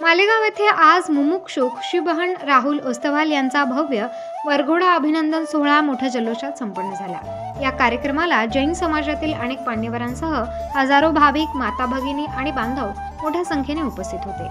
मालेगाव येथे आज मुमुक्षू खुशीबहन राहुल ओस्तवाल यांचा भव्य वरघोडा अभिनंदन सोहळा मोठ्या जल्लोषात संपन्न झाला. या कार्यक्रमाला जैन समाजातील अनेक मान्यवरांसह हजारो भाविक माता भगिनी आणि बांधव मोठ्या संख्येने उपस्थित होते.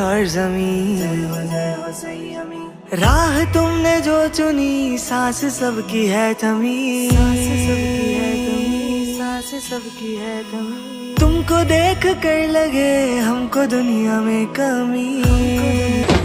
और ज़मीन। राह तुमने जो चुनी सांस सबकी है थमी सांस सबकी है थमी तुमको देख कर लगे हमको दुनिया में कमी।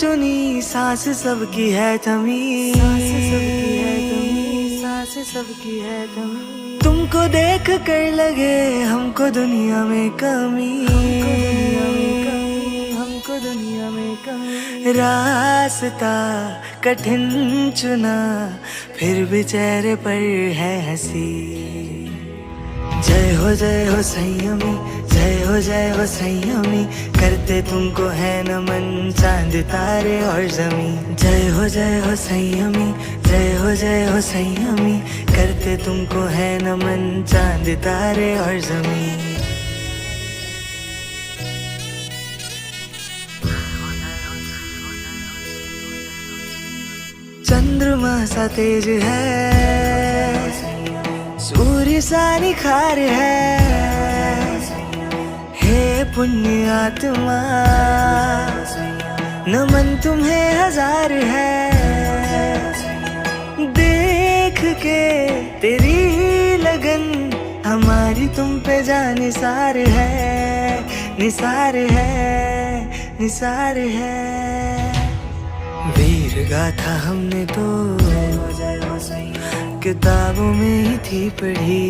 तुमने जो चुनी सांस सबकी है थमी सांस सबकी है थमी तुमको देख कर लगे हमको दुनिया में कमी हमको दुनिया में कमी। रास्ता कठिन चुना फिर भी चेहरे पर है हँसी। जय हो जय हो संयमी जय हो जय हो संयमी, करते तुमको है नमन चाँद, तारे और जमी जय हो जय हो संयमी, जय हो जय हो संयमी, करते तुमको है नमन चाँद, तारे और जमी चंद्रमा सा तेज है, सूर्य सा निखार है। हे पुण्य आत्मा नमन तुम्हें हज़ार है। देख के तेरी लगन हमारी तुम पे जा निसार है। निसार है निसार है। वीर गाथा हमने तो किताबों में ही थी पढ़ी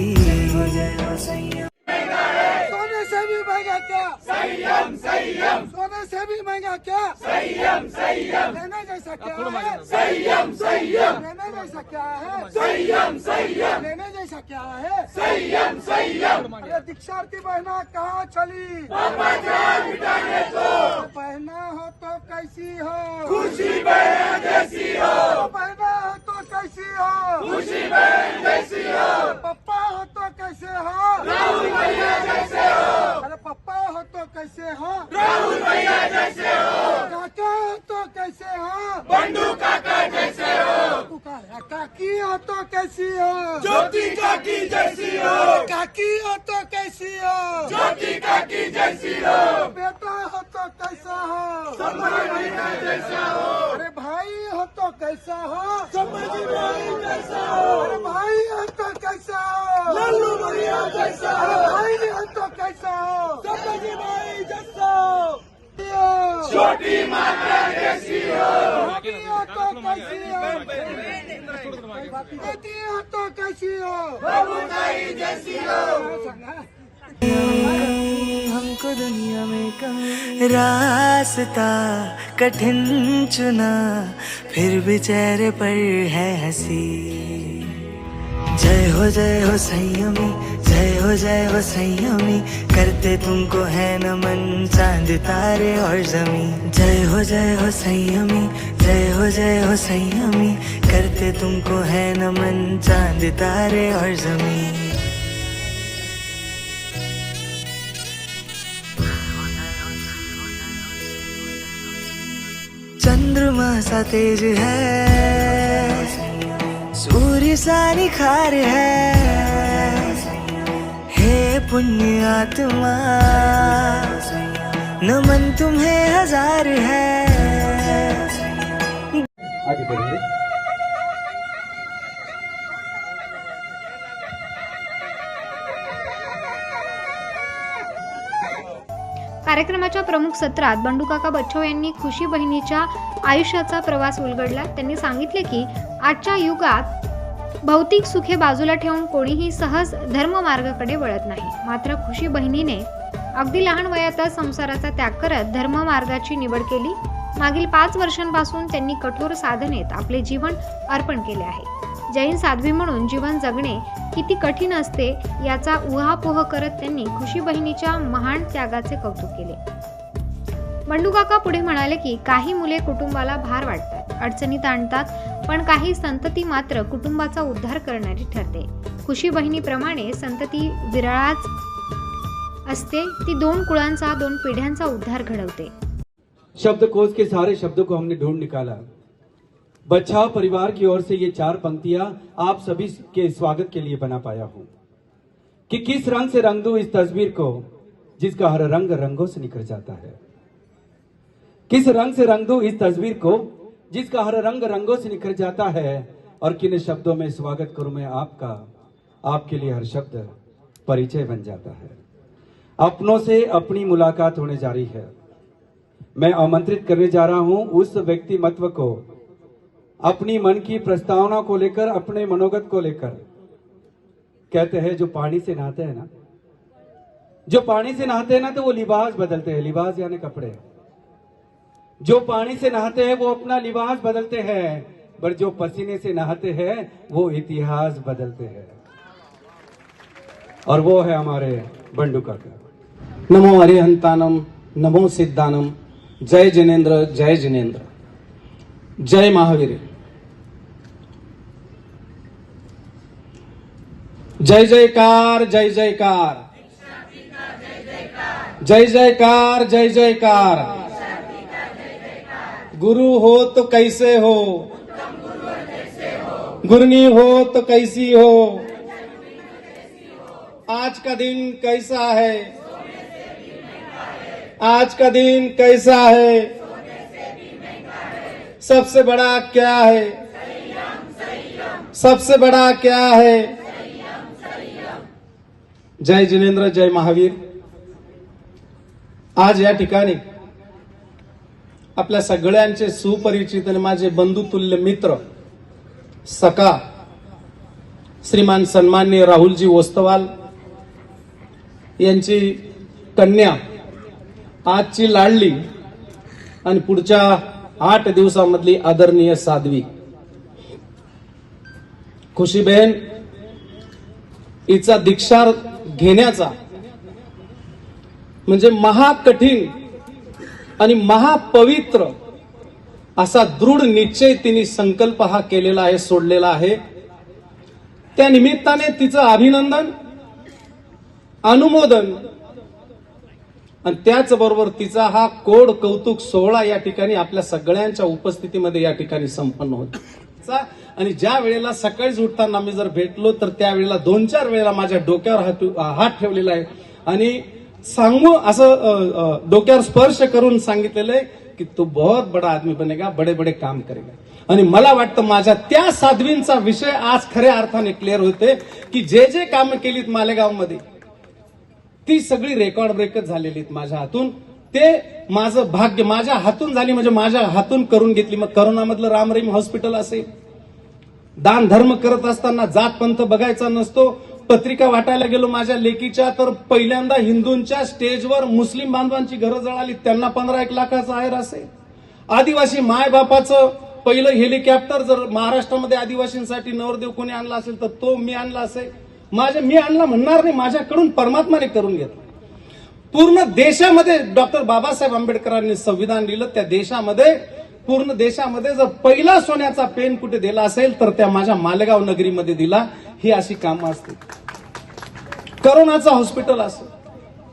सोने से भी महँगा क्या संयम संयम। सोने से भी महँगा क्या? संयम संयम। लेने जैसा क्या है? संयम संयम। लेने जैसा क्या है? संयम संयम। लेने जैसा क्या है? संयम संयम। अरे दीक्षार्थी बहना कहाँ चली? मिटाने को बहना हो तो कैसी हो? खुशी बहना जैसी हो। बहना हो तो कैसी हो? खुशी बहन हो। पप्पा हो तो कैसे हो? अरे पप्पा हो तो कैसे हो? राहुल भैया जैसे हो। काका हो तो कैसे हो? बंडू काका जैसे हो। काकी हो तो कैसी हो? ज्योति काकी जैसी हो। काकी हो तो कैसी हो? ज्योति काकी जैसी हो। बेटा हो तो कैसा हो? जैसा हो। अरे भाई हो कैसा हो समझी भाई जैसा हो अरे भाई हो तो कैसा हो लल्लू भैया जैसा हो भाई हो तो कैसा हो समझी भाई जैसा हो छोटी माता जैसी हो तो कैसी हो बेटी हो तो कैसी हो सांगा हमको दुनिया में कहीं रास्ता कठिन चुना, फिर भी चेहरे पर है हँसी। जय हो जय हो संयमी, जय हो जय हो संयमी, करते तुमको है नमन चाँद, तारे और जमी जय हो जय हो संयमी, जय हो जय हो संयमी, करते तुमको है नमन चाँद, तारे और जमी मासा सा तेज है। सूर्य सा निखार है। हे पुण्य आत्मा नमन तुम्हें हजार है। कार्यक्रमाच्या प्रमुख सत्रात बंडूकाका बच्चव यांनी खुशी बहिणीच्या आयुष्याचा प्रवास उलगडला. त्यांनी सांगितले की आजच्या युगात भौतिक सुखे बाजूला ठेवून कोणीही सहज धर्ममार्गाकडे वळत नाही. मात्र खुशी बहिणीने अगदी लहान वयातच संसाराचा त्याग करत धर्ममार्गाची निवड केली. मागील पाच वर्षांपासून त्यांनी कठोर साधनेत आपले जीवन अर्पण केले आहे. जैन साध्वी म्हणून जीवन जगणे किती कठीण असते याचा उहापोह करत त्यांनी खुशी बहिणीच्या महान त्यागाचे कौतुक केले. बंडूकाका पुढे म्हणाले की काही मुले कुटुंबाला भार वाटतात अडचणीत आणतात पण काही संतती मात्र कुटुंबाचा उद्धार करणारी ठरते. खुशी बहिणीप्रमाणे संतती विरळाच असते ती दोन कुळांचा दोन पिढ्यांचा उद्धार घडवते. शब्दकोश के सारे शब्दों को हमने ढूंढ निकाला। बचाव परिवार की ओर से ये चार पंक्तियाँ आप सभी के स्वागत के लिए बना पाया हूँ। कि किस रंग से रंग दू इस तस्वीर को, जिसका हर रंग रंगों से निकल जाता है। किस रंग से रंग दू इस तस्वीर को, जिसका हर रंग रंगों से निखर जाता है, और किन शब्दों में स्वागत करूँ मैं आपका, आपके लिए हर शब्द परिचय बन जाता है। अपनों से अपनी मुलाकात होने जा रही है। मैं आमंत्रित करने जा रहा हूँ उस व्यक्तिमत्व को अपनी मन की प्रस्तावना को लेकर, अपने मनोगत को लेकर। कहते हैं, जो पानी से नहाते हैं ना, जो पानी से नहाते हैं ना तो वो लिबास बदलते हैं। लिबास यानी कपड़े। जो पानी से नहाते हैं, वो अपना लिबास बदलते हैं। पर जो पसीने से नहाते हैं, वो इतिहास बदलते हैं। और वो है हमारे बंडू काका। नमो हरिहंतानम नमो सिद्धानम। जय जिनेन्द्र जय जिनेन्द्र। जय महावीर। जय जयकार जय जयकार। जय जयकार जय जयकार। गुरु हो तो कैसे हो? गुरनी हो तो कैसी हो? आज का दिन कैसा है? आज का दिन कैसा है? सबसे बड़ा क्या है? सबसे बड़ा क्या है? जय जिनेंद्र जय महावीर. आज या ठिकाणी आपल्या सगळ्यांचे सुपरिचित आणि माझे बंधुतुल्य मित्र सका श्रीमान सन्मान्य राहुलजी ओस्तवाल यांची कन्या आजची लाडली आणि पुढच्या आठ दिवसामधली आदरणीय साध्वी. खुशीबेन हिचा दीक्षार घेण्याचा म्हणजे महाकठीण आणि महापवित्र असा दृढ निश्चय तिने संकल्प हा केलेला आहे सोडलेला आहे. त्या निमित्ताने तिचं अभिनंदन अनुमोदन आणि त्याचबरोबर तिचा हा कोड कौतुक सोहळा या ठिकाणी आपल्या सगळ्यांच्या उपस्थितीमध्ये या ठिकाणी संपन्न होतो. आणि ज्या वेळेला सकाळीच उठताना मी जर भेटलो तर त्यावेळेला दोन चार वेळेला माझ्या डोक्यावर हात हात ठेवलेला आहे. आणि सांगू असं डोक्यावर स्पर्श करून सांगितलेलं आहे की तू बहुत बडा आदमी बनेगा बडे बडे काम करेगा. आणि मला वाटतं माझ्या त्या साध्वींचा विषय आज खऱ्या अर्थाने क्लिअर होते की जे जे कामं केलीत मालेगावमध्ये ती सगळी रेकॉर्ड ब्रेकच झालेली आहेत माझ्या हातून. ते माझं भाग्य माझ्या हातून झाली म्हणजे माझ्या हातून करून घेतली. मग करोनामधलं रामरेम हॉस्पिटल असेल दान धर्म करत असताना जात पंथ बघायचा नसतो. पत्रिका वाटायला गेलो माझ्या लेकीच्या तर पहिल्यांदा हिंदूंच्या स्टेजवर मुस्लिम बांधवांची घरं जळाली. त्यांना पंधरा एक लाखाचा आहेर असेल. आदिवासी मायबापाचं पहिलं हेलिकॉप्टर जर महाराष्ट्रामध्ये आदिवासींसाठी नवरदेव कोणी आणला असेल तर तो मी आणला असेल. माझ्या मी आणला म्हणणार नाही माझ्याकडून परमात्माने करून घेतला. पूर्ण देशामध्ये डॉक्टर बाबासाहेब आंबेडकरांनी संविधान लिहिलं. त्या देशामध्ये पूर्ण देशामध्ये जर पहिला सोन्याचा पेन कुठे दिला असेल तर त्या माझ्या मालेगाव नगरीमध्ये दिला. ही अशी कामं असतील. करोनाचं हॉस्पिटल असं.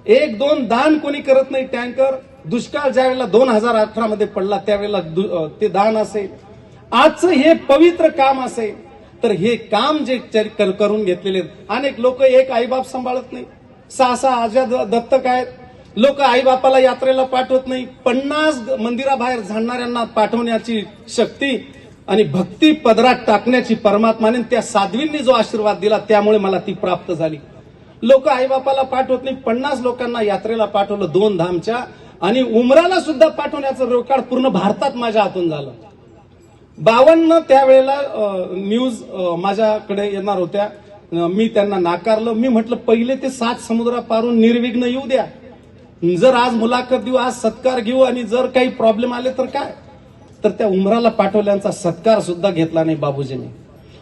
एक दोन दान कोणी करत नाही टँकर. दुष्काळ ज्या वेळेला दोन हजार अठरा मध्ये पडला त्यावेळेला दु- ते दान असेल. आजचं हे पवित्र काम असेल. तर हे काम जे करून घेतलेले आहेत, अनेक लोक एक आईबाप सांभाळत नाही. सहा सहा आज्या दत्तक आहेत. लोक आईबापाला यात्रेला पाठवत नाही. पन्नास मंदिराबाहेर झाडणाऱ्यांना पाठवण्याची शक्ती आणि भक्ती पदरात टाकण्याची परमात्माने त्या साध्वींनी जो आशीर्वाद दिला त्यामुळे मला ती प्राप्त झाली. लोक आईबापाला पाठवत नाही. पन्नास लोकांना यात्रेला पाठवलं दोन धामच्या आणि उमराला सुद्धा पाठवण्याचं रेकॉर्ड पूर्ण भारतात माझ्या हातून झालं. बावन्न त्यावेळेला न्यूज माझ्याकडे येणार होत्या. मी त्यांना नाकारलं. मी म्हटलं पहिले ते सात समुद्रा पारून निर्विघ्न येऊ द्या. जर आज मुलाखत देऊ आज सत्कार घेऊ आणि जर काही प्रॉब्लेम आले तर काय? तर त्या उमराला पाठवल्यांचा सत्कार सुद्धा घेतला नाही बाबूजीने.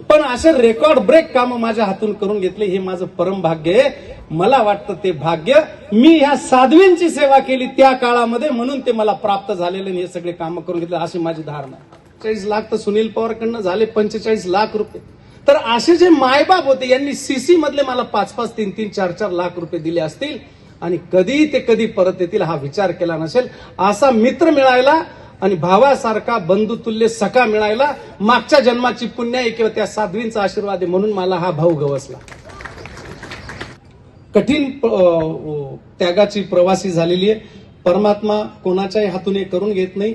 पण असे रेकॉर्ड ब्रेक काम माझ्या हातून करून घेतले हे माझं परम भाग्य आहे. मला वाटतं ते भाग्य मी ह्या साध्वींची सेवा केली त्या काळामध्ये म्हणून ते मला प्राप्त झालेले हे सगळे काम करून घेतले अशी माझी धारणा चाळीस लाख तर सुनील पवारकडनं झाले पंचेचाळीस लाख रुपये. तर असे जे मायबाप होते यांनी सीसी मधले मला पाच पाच तीन तीन चार चार लाख रुपये दिले असतील. आणि कधी ते कधी परत येतील हा विचार केला नसेल असा मित्र मिळायला आणि भावासारखा बंधुतुल्य सखा मिळायला मागच्या जन्माची पुण्याई किंवा त्या साध्वींचा आशीर्वाद आहे म्हणून मला हा भाऊ गवसला. कठीण त्यागाची प्रवासी झालेली आहे. परमात्मा कोणाच्याही हातून हे करून घेत नाही.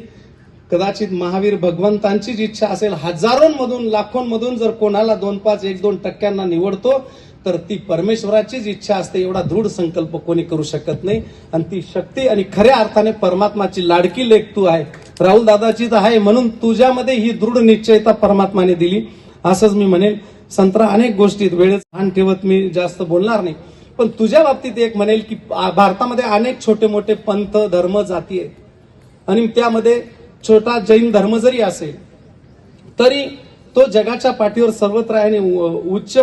कदाचित महावीर भगवंतांचीच इच्छा असेल हजारोंमधून लाखोंमधून जर कोणाला दोन पाच एक दोन टक्क्यांना निवडतो तर ती परमेश्वराचीच इच्छा असते एवढा दृढ संकल्प कोणी करू शकत नाही. आणि ती शक्ती आणि खऱ्या अर्थाने परमात्माची लाडकी लेख तू आहे. राहुल तर आहे म्हणून तुझ्यामध्ये ही दृढ निश्चयता परमात्माने दिली. असंच मी म्हणेन. संत्रा अनेक गोष्टीत वेळेत भान ठेवत मी जास्त बोलणार नाही. पण तुझ्या बाबतीत एक म्हणेल की भारतामध्ये अनेक छोटे मोठे पंथ धर्म जाती आहेत. आणि त्यामध्ये छोटा जैन धर्म जरी असेल तरी तो जगाच्या पाठीवर सर्वत्र आहे आणि उच्च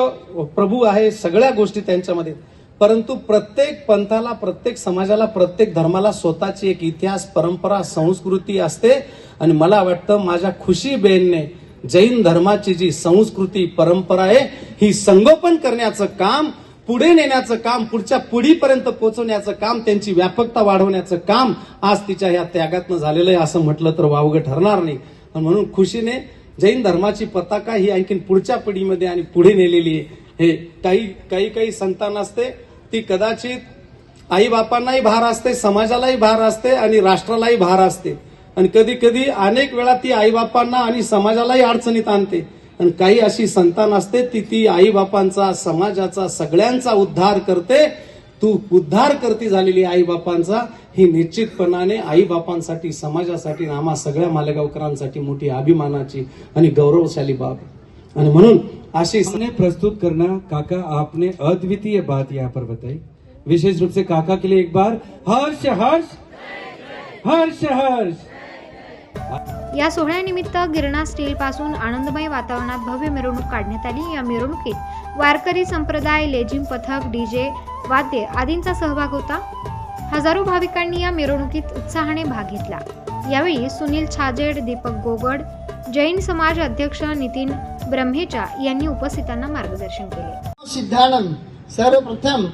प्रभू आहे सगळ्या गोष्टी त्यांच्यामध्ये. परंतु प्रत्येक पंथाला प्रत्येक समाजाला प्रत्येक धर्माला स्वतःची एक इतिहास परंपरा संस्कृती असते. आणि मला वाटतं माझ्या खुशी बेनने जैन धर्माची जी संस्कृती परंपरा आहे ही संगोपन करण्याचं काम पुढे नेण्याचं काम पुढच्या पिढीपर्यंत पोहोचवण्याचं काम त्यांची व्यापकता वाढवण्याचं काम आज तिच्या ह्या त्यागातनं झालेलं आहे असं म्हटलं तर वावगं ठरणार नाही. म्हणून खुशीने जैन धर्माची पताका ही आणखीन पुढच्या पिढीमध्ये आणि पुढे नेलेली आहे. हे काही काही काही संतान असते ती कदाचित आई बापांनाही भार असते समाजालाही भार असते आणि राष्ट्रालाही भार असते. आणि कधी कधी अनेक वेळा ती आई बापांना आणि समाजालाही अडचणीत आणते. आणि काही अशी संतान असते ती ती आई बापांचा समाजाचा सगळ्यांचा उद्धार करते तू उद्धार करती झालेली आई बापांचा ही निश्चितपणाने आई बापांसाठी समाजासाठी आणि आम्हा सगळ्या मालेगावकरांसाठी मोठी अभिमानाची आणि गौरवशाली बाब. आणि म्हणून अशी हमने प्रस्तुत करना काका आपने अद्वितीय बात यहाँ पर बताई। विशेष रूप से काका के लिए एक बार हर्ष हर्ष! हर्ष हर्ष! या सोहळ्यानिमित्त गिरणा स्टील पासून आनंदमय वातावरणात भव्य मिरवणूक काढण्यात आली. या मिरवणुकीत वारकरी संप्रदाय लेझिम पथक डीजे वाद्य आदींचा सहभाग होता. हजारो भाविकांनी या मिरवणुकीत उत्साहाने भाग घेतला. यावेळी सुनील छाजेड दीपक गोगड जैन समाज अध्यक्ष नितीन ब्रह्मेचा यांनी उपस्थितांना मार्गदर्शन केले. सिद्धानंद सर्वप्रथम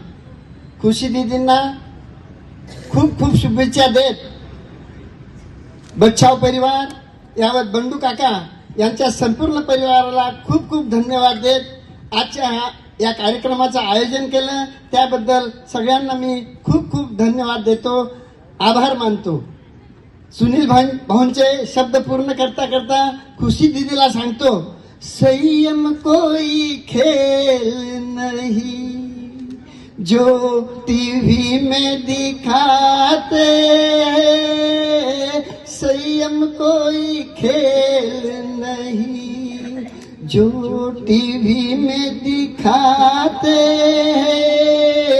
खुशी दिदींना खूप खूप शुभेच्छा देत बच्छाव परिवार यावर बंडू काका यांच्या संपूर्ण परिवाराला खूप खूप धन्यवाद देत. आजच्या या कार्यक्रमाचं आयोजन केलं. त्याबद्दल सगळ्यांना मी खूप खूप धन्यवाद देतो. आभार मानतो. सुनील भाई भाऊंचे शब्द पूर्ण करता करता खुशी दिदीला सांगतो संयम कोई खेल नहीं जो टीवी में दिखाते संयम कोई खेल नहीं। जो टीवी में दिखाते हैं,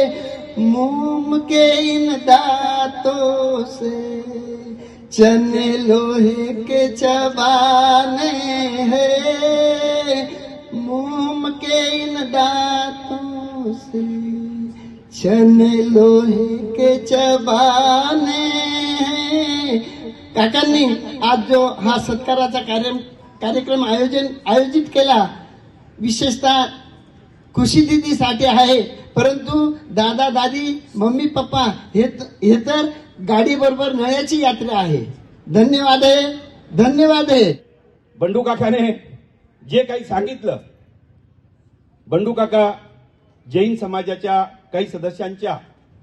मोम के इन दांतों से चने लोहे के चबाने हैं मोम के इन दांतों से चने लोहे के चबाने हैं। काकांनी आज जो हा सत्काराचा कार्य कार्यक्रम आयोजन आयोजित केला. विशेषतः खुशी दिदीसाठी आहे. परंतु दादा दादी मम्मी पप्पा हे हे तर गाडीबरोबर नळ्याची यात्रा आहे. धन्यवाद आहे. धन्यवाद आहे. बंडू काकाने जे काही सांगितलं बंडू काका जैन समाजाच्या काही सदस्यांच्या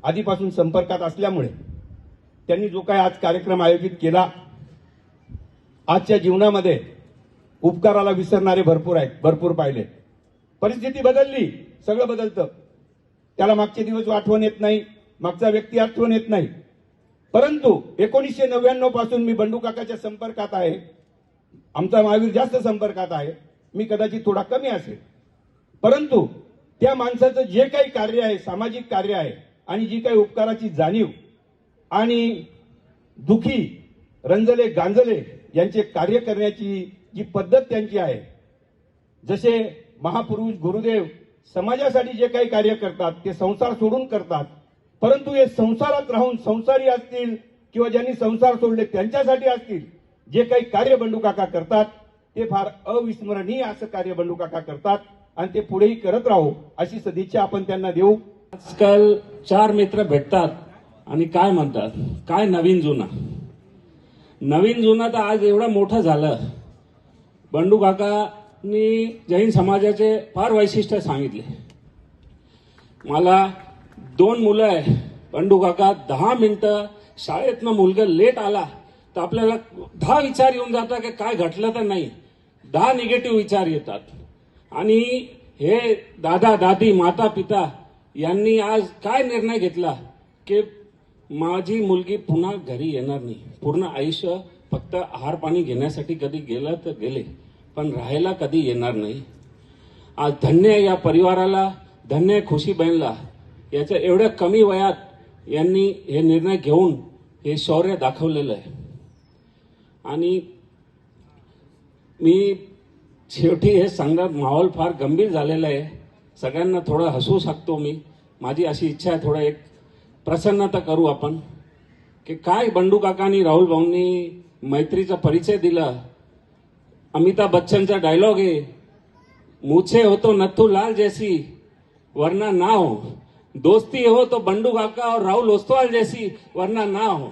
आधीपासून संपर्कात असल्यामुळे त्यांनी जो काही आज कार्यक्रम आयोजित केला आजच्या जीवनामध्ये उपकाराला विसरणारे भरपूर आहेत भरपूर पाहिले. परिस्थिती बदलली सगळं बदलतं. त्याला मागचे दिवस आठवण येत नाही मागचा व्यक्ती आठवण येत नाही. परंतु एकोणीसशे नव्याण्णवपासून मी बंडू काकाच्या संपर्कात आहे. आमचा महावीर जास्त संपर्कात आहे. मी कदाचित थोडा कमी असेल. परंतु त्या माणसाचं जे काही कार्य आहे सामाजिक कार्य आहे आणि जी काही उपकाराची जाणीव आणि दुखी रंजले गांजले यांचे कार्य करण्याची जी पद्धत त्यांची आहे. जसे महापुरुष गुरुदेव समाजासाठी जे काही कार्य करतात ते संसार सोडून करतात. परंतु हे संसारात राहून संसारी असतील किंवा ज्यांनी संसार सोडले त्यांच्यासाठी असतील जे काही कार्य बंडू काका करतात ते फार अविस्मरणीय असं कार्य बंडू काका करतात आणि ते पुढेही करत राहू अशी सदिच्छा आपण त्यांना देऊ. आजकाल चार मित्र भेटतात आणि काय म्हणतात? काय नवीन जुना? नवीन जुना तर आज एवढा मोठा झालं. बंडू काकांनी जैन समाजाचे फार वैशिष्ट्य सांगितले. मला दोन मुलं आहे. बंडू काका दहा मिनटं शाळेतनं मुलगा लेट आला तर आपल्याला दहा विचार येऊन जातात की काय घडलं तर नाही. दहा निगेटिव्ह विचार येतात. आणि हे दादा दादी माता पिता यांनी आज काय निर्णय घेतला की माझी मुलगी पुन्हा घरी येणार नाही. पूर्ण आयुष्य फक्त आहार पाणी घेण्यासाठी कधी गेलं तर गेले पण राहायला कधी येणार नाही. आज धन्य या परिवाराला धन्य आहे खुशी याच्या एवढ्या कमी वयात यांनी हे निर्णय घेऊन हे शौर्य दाखवलेलं आहे. आणि मी शेवटी हे सांगणार माहोल फार गंभीर झालेला आहे. सगळ्यांना थोडं हसू शकतो मी. माझी अशी इच्छा आहे थोडं एक प्रसन्नता करू आपण. की काय बंडू काकानी राहुल भाऊंनी मैत्रीचा परिचय दिला. अमिताभ बच्चनचा डायलॉग आहे. मुझे हो तो नथू लाल जैसी वरना ना हो. दोस्ती हो तो बंडू काका और राहुल ओस्तवाल जैसी वरना ना हो.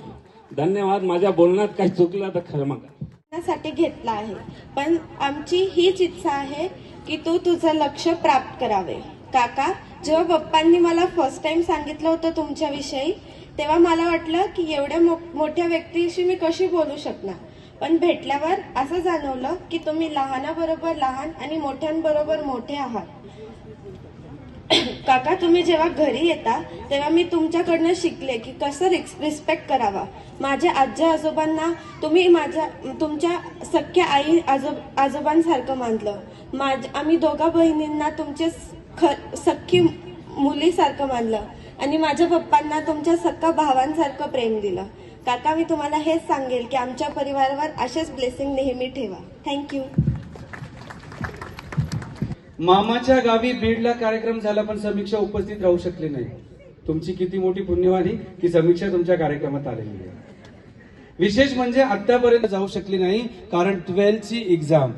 धन्यवाद माझ्या बोलण्यात काही चुकलं तर खरं करा साठी घेतला आहे. पण आमची हीच इच्छा आहे की तू तुझं लक्ष प्राप्त करावे. काका जेव्हा पप्पांनी मला फर्स्ट टाइम सांगितलं होतं तुमच्याविषयी तेव्हा मला वाटलं की एवढ्या मो- मोठ्या व्यक्तीशी मी कशी बोलू शकणार? पण भेटल्यावर असं जाणवलं की तुम्ही लहानाबरोबर लहान आणि मोठ्यांबरोबर मोठे आहात. काका तुम्ही जेव्हा घरी येता तेव्हा मी तुमच्याकडनं शिकले की कसं रिस्पेक्ट करावा. माझ्या आजी आजोबांना तुम्ही माझ्या तुमच्या सख्या आई आजो आजोबांसारखं मानलं. माझ आम्ही दोघा बहिणींना तुमचे ख- सख्खी मुलीसारखं मानलं. आणि माझ्या पप्पांना तुमच्या सक्का भावांसारखं प्रेम दिलं. काका मी तुम्हाला हेच सांगेल की आमच्या परिवारावर असेच ब्लेसिंग नेहमी ठेवा. थँक्यू मामाच्या गावी बीडला कार्यक्रम झाला पण समीक्षा उपस्थित राहू शकली नाही. तुमची किती मोठी पुण्यवाणी की समीक्षा तुमच्या कार्यक्रमात आलेली आहे. विशेष म्हणजे आतापर्यंत जाऊ शकली नाही कारण ट्वेल्थची एक्झाम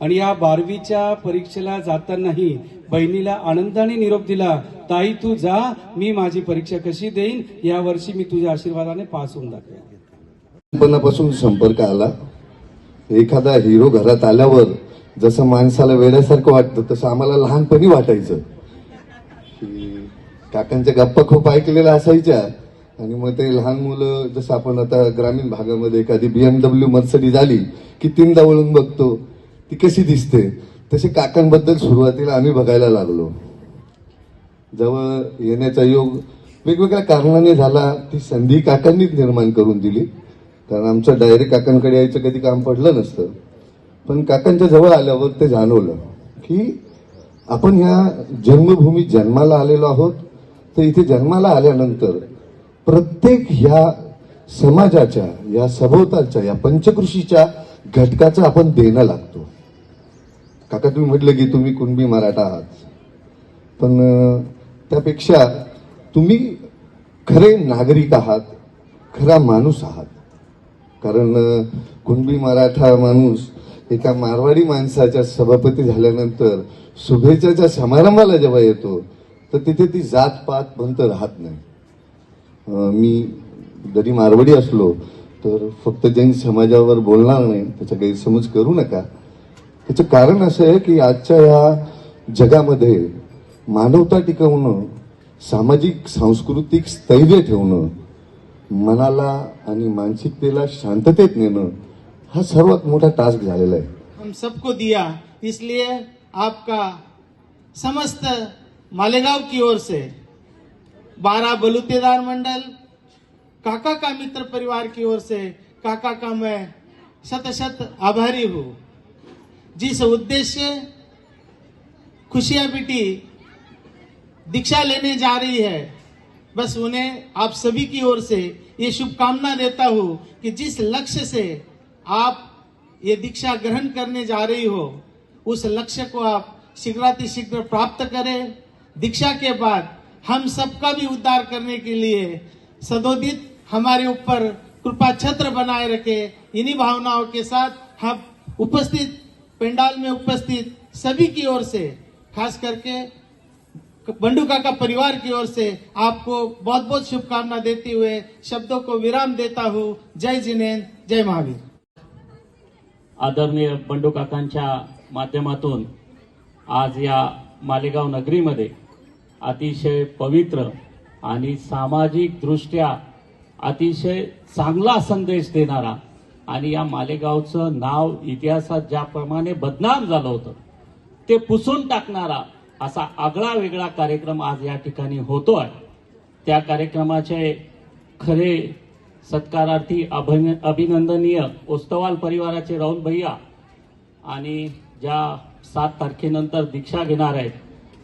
आणि या बारवीच्या परीक्षेला जातानाही बहिणीला आनंदाने निरोप दिला ताई तू जा मी माझी परीक्षा कशी देईन या वर्षी मी तुझ्या आशीर्वादाने पास होऊन दाखवेन संपर्क आला. एखादा हिरो घरात आल्यावर जसं माणसाला वेड्यासारखं वाटतं तसं आम्हाला लहानपणी वाटायचं. काकांच्या गप्पा खूप ऐकलेल्या असायच्या. आणि मग ते लहान मुलं जसं आपण आता ग्रामीण भागामध्ये एखादी बीएमडब्ल्यू मर्सडीज आली की तीनदा वळून बघतो. ती कशी दिसते? तसे काकांबद्दल सुरुवातीला आम्ही बघायला लागलो. जवळ येण्याचा योग वेगवेगळ्या कारणाने झाला ती संधी काकांनीच निर्माण करून दिली. कारण आमचं डायरेक्ट काकांकडे यायचं कधी काम पडलं नसतं. पण काकांच्या जवळ आल्यावर ते जाणवलं की आपण ह्या जन्मभूमीत जन्माला आलेलो आहोत. तर इथे जन्माला आल्यानंतर प्रत्येक ह्या समाजाच्या या सभोवतालच्या या पंचकृषीच्या घटकाचं आपण देणं लागतो. काका तुम्ही म्हटलं की तुम्ही कुणबी मराठा आहात. पण त्यापेक्षा तुम्ही खरे नागरिक आहात खरा माणूस आहात. कारण कुणबी मराठा माणूस एका मारवाडी माणसाच्या सभापती झाल्यानंतर शुभेच्छाच्या समारंभाला जेव्हा येतो तर तिथे ती जात पात पंत राहत नाही. मी जरी मारवाडी असलो तर फक्त जैन समाजावर बोलणार नाही त्याचा गैरसमज करू नका. त्याचं कारण असं आहे की आजच्या या जगामध्ये मानवता टिकवणं सामाजिक सांस्कृतिक स्थैर्य ठेवणं मनाला आणि मानसिकतेला शांततेत नेणं हा सर्वात मोठा टास्क झालेला आहे. हम सबको दिया. इसलिए आपका समस्त मालेगाव की ओर से बारह बलुतेदार मंडल काका का मित्र परिवार की ओर से काका का मैं शत शत आभारी हूँ। जिस उद्देश्य खुशियाँ बेटी दीक्षा लेने जा रही है, बस उन्हें आप सभी की ओर से ये शुभकामना देता हूँ कि जिस लक्ष्य से आप ये दीक्षा ग्रहण करने जा रही हो, उस लक्ष्य को आप शीघ्रातिशीघ्र प्राप्त करें। दीक्षा के बाद हम सबका भी उद्धार करने के लिए सदोदित हमारे ऊपर कृपा छत्र बनाए रखे। इन्हीं भावनाओं के साथ हम उपस्थित पंडाल में उपस्थित सभी की ओर से खास करके बंडुका का परिवार की ओर से आपको बहुत बहुत शुभकामना देते हुए शब्दों को विराम देता हूँ। जय जिनेन जय महावीर। आदरणीय बंडू काकांच्या माध्यमातून आज या मालेगाव नगरीमध्ये अतिशय पवित्र आणि सामाजिक दृष्ट्या अतिशय चांगला संदेश देणारा आणि या मालेगावचं नाव इतिहासात ज्याप्रमाणे बदनाम झालं होतं ते पुसून टाकणारा असा आगळा वेगळा कार्यक्रम आज या ठिकाणी होतोय. त्या कार्यक्रमाचे खरे सत्कारार्थी अभिन अभिनंदनीय ओस्तवाल परिवाराचे राहुल भैया आणि ज्या सात तारखेनंतर दीक्षा घेणार आहेत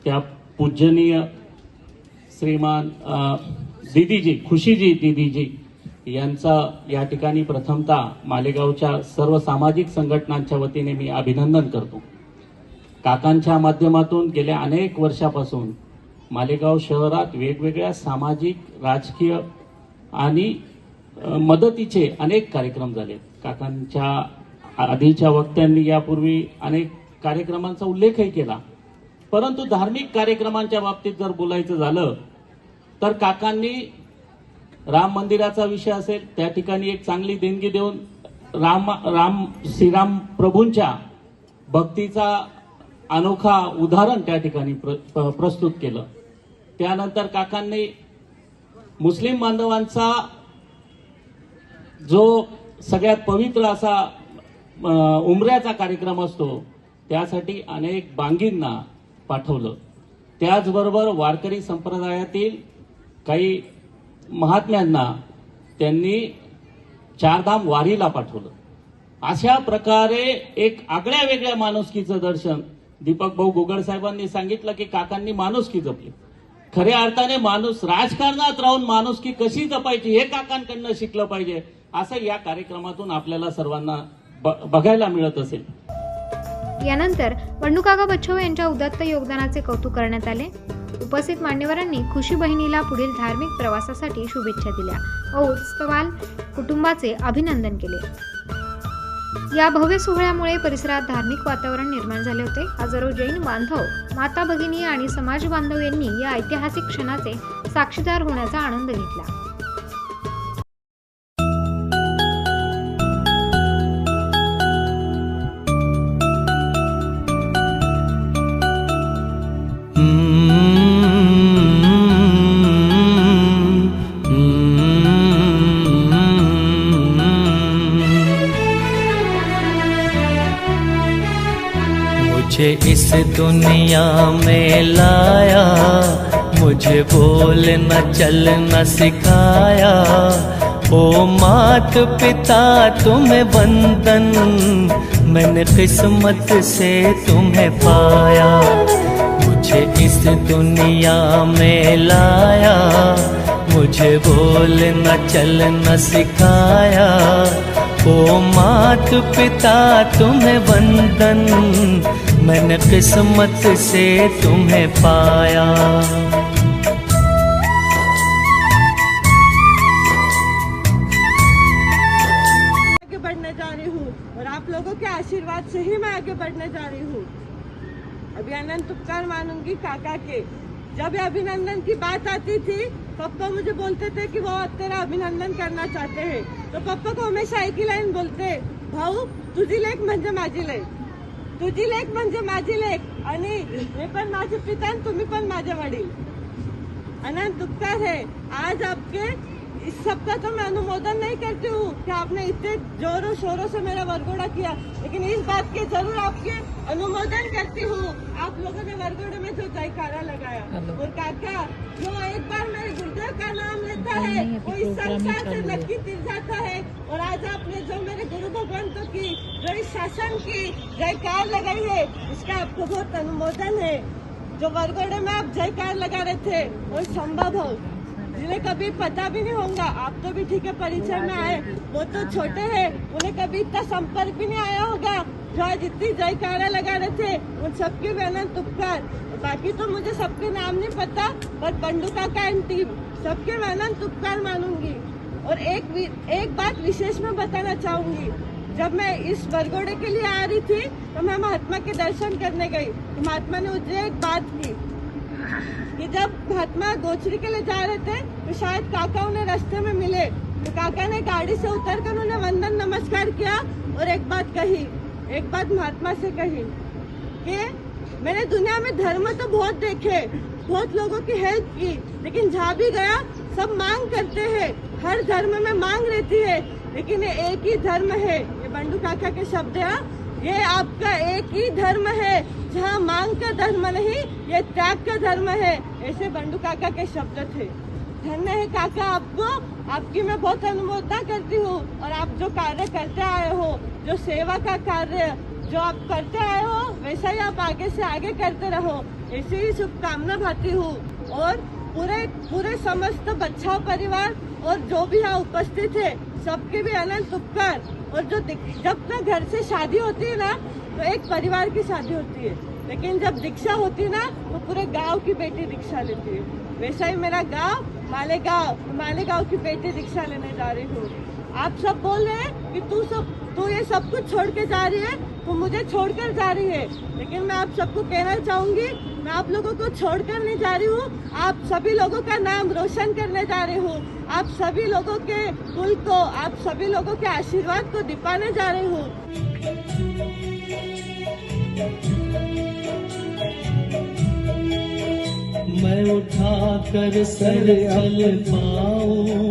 त्या पूजनीय श्रीमान दिदीजी खुशीजी दिदीजी यांचा या ठिकाणी प्रथमतः मालेगावच्या सर्व सामाजिक संघटनांच्या वतीने मी अभिनंदन करतो. काकांच्या माध्यमातून गेल्या अनेक वर्षापासून मालेगाव शहरात वेगवेगळ्या सामाजिक राजकीय आणि मदतीचे अनेक कार्यक्रम झाले. काकांच्या आधीच्या वक्त्यांनी यापूर्वी अनेक कार्यक्रमांचा उल्लेखही केला. परंतु धार्मिक कार्यक्रमांच्या बाबतीत जर बोलायचं झालं तर काकांनी राम मंदिराचा विषय असेल त्या ठिकाणी एक चांगली देणगी देऊन राम राम श्रीराम प्रभूंच्या भक्तीचा अनोखा उदाहरण त्या ठिकाणी प्र, प्रस्तुत केलं. त्यानंतर काकांनी मुस्लिम बांधवांचा जो सगळ्यात पवित्र असा उमऱ्याचा कार्यक्रम असतो त्यासाठी अनेक बांगींना पाठवलं. त्याचबरोबर वारकरी संप्रदायातील काही महात्म्यांना त्यांनी चारधाम वारीला पाठवलं. अशा प्रकारे एक आगळ्या वेगळ्या माणुसकीचं दर्शन. दीपक भाऊ गोगड साहेबांनी सांगितलं की काकांनी माणुसकी जपली. खऱ्या अर्थाने माणूस राजकारणात राहून माणुसकी कशी जपायची हे काकांकडनं शिकलं पाहिजे असं या कार्यक्रमातून आपल्याला सर्वांना ब- बघायला मिळत असेल. यानंतर बंडूकाका बच्छव यांच्या उदात्त योगदानाचे कौतुक करण्यात आले. उपस्थित मान्यवरांनी खुशी बहिणीला पुढील धार्मिक प्रवासासाठी शुभेच्छा दिल्या. व उत्सवाल कुटुंबाचे अभिनंदन केले. या भव्य सोहळ्यामुळे परिसरात धार्मिक वातावरण निर्माण झाले होते. हजारो जैन बांधव माता भगिनी आणि समाज बांधव यांनी या ऐतिहासिक क्षणाचे साक्षीदार होण्याचा आनंद घेतला. मुझे इस दुनिया में लाया, मुझे बोलना चलना सिखाया। ओ मात पिता तुम्हें वंदन मैंने किस्मत से तुम्हें पाया। मुझे इस दुनिया में लाया, मुझे बोलना चलना सिखाया। ओ मात पिता तुम्हें वंदन मैंने किस्मत से तुम्हें पाया। आगे बढ़ने जा रही हूँ और आप लोगों के आशीर्वाद से ही मैं आगे बढ़ने जा रही हूँ। अभी अभिनंदन तुपकार मानूँगी काका के। जब अभिनंदन की बात आती थी, पप्पा मुझे बोलते थे कि वो तेरा अभिनंदन करना चाहते हैं। तो पप्पा को हमेशा एक ही लाइन बोलते, भाऊ, तुझी लेख म्हणजे माझी लेख तुझी लेख म्हणजे माझी लेख. आणि मी पण माझे पिता आणि तुम्ही पण माझे वडील. अनंत दुखता है. आज आपके इस सबका तो मैं अनुमोदन नहीं करती हूँ कि आपने इतने जोरों शोरों से मेरा वरगोड़ा किया। लेकिन इस बात के ज़रूर आपके अनुमोदन करती हूँ। आप लोगों ने वरगोड़े में जो जयकारा लगाया। और काका जो एक बार मेरे गुरुदेव का नाम लेता है वो इस संसार से लटकी तिर जाता है। और आज आपने जो मेरे गुरु भगवंतों की जो इस शासन की जयकार लगाई है इसका आपको बहुत अनुमोदन है। जो वरगोड़े में आप जयकार लगा रहे थे वो संभव हो। जिन्हें कभी पता भी नहीं होगा। आप तो भी ठीक है, परिचय में आए। वो तो छोटे हैं। उन्हें कभी इतना संपर्क भी नहीं आया होगा। जो आज इतनी जयकारा लगा रहे थे, उन सबके भी अनंत उपकार बाकी तो मुझे सबके नाम नहीं पता, पर बंडू काका एंड टीम सबके मैं अनंत उपकार मानूँगी। और एक एक बात विशेष में बताना चाहूँगी। जब मैं इस वरगोड़े के लिए आ रही थी तो मैं महात्मा के दर्शन करने गई। तो महात्मा ने मुझे एक बात की। कि जब महात्मा गोचरी के लिए जा रहे थे तो शायद काका उन्हें रास्ते में मिले तो काका ने गाड़ी से उतर कर उन्हें वंदन नमस्कार किया और एक बात कही, एक बात महात्मा से कही कि मैंने दुनिया में धर्म तो बहुत देखे, बहुत लोगों की हेल्प की, लेकिन जहाँ भी गया, सब मांग करते हैं, हर धर्म में मांग रहती है, लेकिन ये एक ही धर्म है ये बंडू काका के शब्द है। ये आपका एक ही धर्म है, जहाँ मांग का धर्म नहीं, ये त्याग का धर्म है ऐसे बंडू काका के शब्द थे। धन्य है काका आपको। आपकी मैं बहुत अनुमोदना करती हूँ। और आप जो कार्य करते आए हो, जो सेवा का कार्य, जो आप करते आए हो, वैसा ही आप आगे से आगे करते रहो। ऐसी ही शुभकामना भाती हूँ। और पूरे पूरे समस्त बच्चा परिवार और जो भी यहाँ उपस्थित है, सबके भी अनंत उपकार। और जो जब ना घर से शादी होती है ना तो एक परिवार की शादी होती है। लेकिन जब दीक्षा होती ना तो पूरे गाँव की बेटी दीक्षा लेती है। वैसा ही मेरा गाँव, मालेगांव मालेगांव की बेटी दीक्षा लेने जा रही हूँ। आप सब बोल रहे हैं कि तू सब, तू ये सब कुछ छोड़ के जा रही है तो मुझे छोड़कर जा रही है। लेकिन मैं आप सबको कहना चाहूँगी, मैं आप लोगों को छोड़कर नहीं जा रही हूँ। आप सभी लोगों का नाम रोशन करने जा रही हूँ। आप सभी लोगों के कुल को, आप सभी लोगों के आशीर्वाद को दिपाने जा रही हूँ। मैं उठा कर सर चल पाऊँ।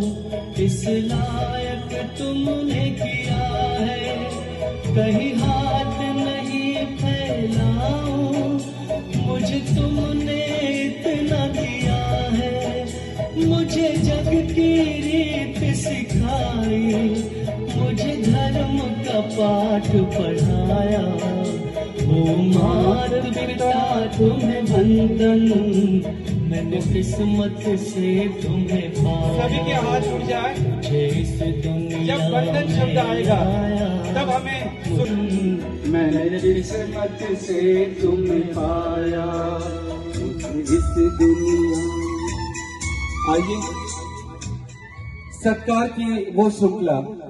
इस लायक तुमने किया है। कहीं हाथ नहीं फैलाऊं। मुझे तुमने इतना दिया है। मुझे जग की रीत सिखाई। मुझे धर्म का पाठ पढ़ाया मात तुम्हें वंदन मैंने किस्मत से तुम्हें सभी के हाथ जुड़ जाए जब वंदन शब्द आएगा तब हमें मैंने किस्मत से तुम्हें पाया इस दुनिया आइए। सत्कार की वो कुछ-